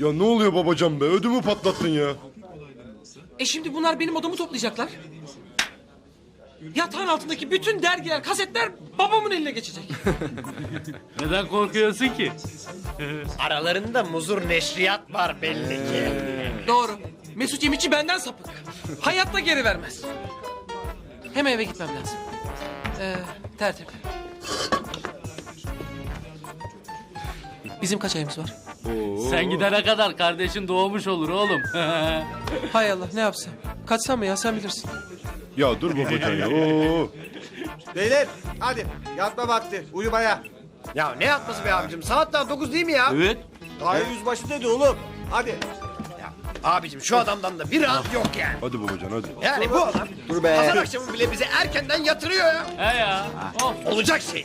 Ya ne oluyor babacan be? Ödümü patlattın ya. E şimdi bunlar benim odamı toplayacaklar. Yatağın altındaki bütün dergiler, kasetler babamın eline geçecek. Neden korkuyorsun ki? Aralarında muzur neşriyat var belli ki. Doğru. Mesut Yemişçi benden sapık. Hayatta geri vermez. Hemen eve gitmem lazım. Ee, tertip. Bizim kaç ayımız var? Sen gidene kadar kardeşin doğmuş olur oğlum. Hay Allah ne yapsam? Kaçsam mı ya sen bilirsin. Ya dur babacan ya. Oo. Beyler hadi yatma vakti uyumaya. Ya ne yapması be abicim? Saat daha 9 değil mi ya? evet. Daha yüzbaşı dedi oğlum. Hadi. Abicim şu adamdan da bir rahat yok yani. Hadi babacan hadi. Yani bu adam Dur be. pazar akşamı bile bize erkenden yatırıyor ya. He ya. Of. Olacak şey.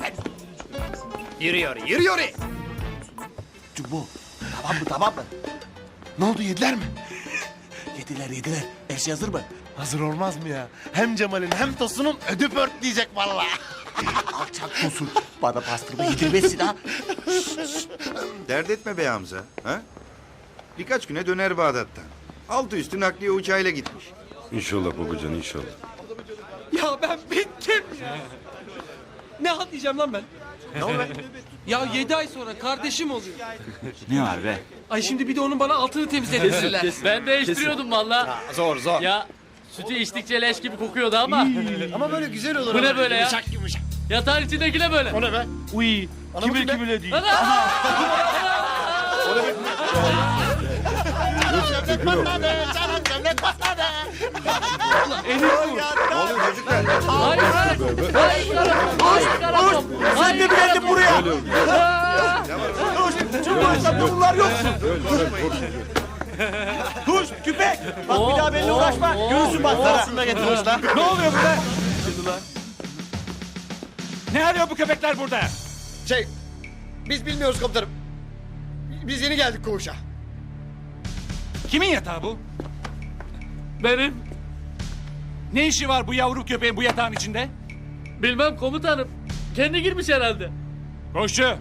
Hadi. Yürüyor, yürüyor. Cumbo. Tamam mı tamam mı? Ne oldu yediler mi? yediler yediler. Her şey hazır mı? Hazır olmaz mı ya? Hem Cemal'in hem Tosun'un ödü pörtleyecek vallahi. Alçak Tosun. Bana pastırma yedirmesin ha. Dert etme be Hamza. Ha? Birkaç güne döner Bağdat'tan. Altı üstü nakliye uçağıyla gitmiş. İnşallah babacan inşallah. Ya ben bittim ya. Ne halt diyeceğim lan ben? Ne oldu Ya yedi ay sonra kardeşim oluyor. Ne var be? Ay şimdi bir de onun bana altını temizletirler. Ben değiştiriyordum valla. Zor, zor. Ya sütü içtikçe leş gibi kokuyordu ama. Ama böyle güzel olur. Bu ne böyle ya? Yumuşak yumuşak. Yatağın içindeki ne böyle? O ne be? Uy. Kibir kibirle değil. Ne oluyor çocuklar? Hayır hayır. Hayır karakol. Hayır karakol. Sen de mi geldin buraya? Bunlar yok. Kuş, küpek. Bak bir daha benimle uğraşma. Görürsün bak sana. Aslında getirmişler. Ne oluyor burada? Ne arıyor bu köpekler burada? Şey, biz bilmiyoruz komutanım. Biz yeni geldik koğuşa. Kimin yatağı bu? Benim. Ne işi var bu yavru köpeğin bu yatağın içinde? Bilmem komutanım. Kendi girmiş herhalde. Koşçu.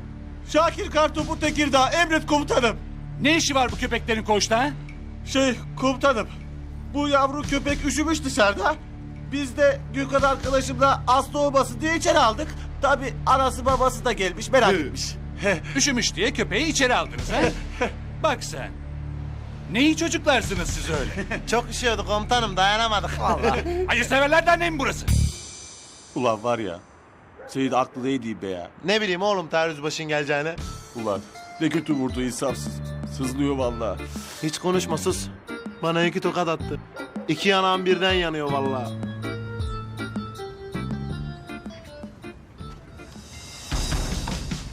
Şakir Kartopu Tekirdağ, emret komutanım. Ne işi var bu köpeklerin koğuşta? ha? Şey, komutanım. Bu yavru köpek üşümüş dışarıda. Biz de Gökhan arkadaşımla hasta olmasın diye içeri aldık. Tabi anası babası da gelmiş, merak etmiş. Üşümüş diye köpeği içeri aldınız ha? Bak sen. Ne iyi çocuklarsınız siz öyle. Çok üşüyordu komutanım, dayanamadık vallahi. Hayırseverler Derneği mi burası? Ulan var ya. Seyit aklı değil be ya. Ne bileyim oğlum taarruz başın geleceğine. Ulan ne kötü vurdu insafsız. Sızlıyor vallahi. Hiç konuşma sus. Bana iki tokat attı. İki yanağım birden yanıyor vallahi.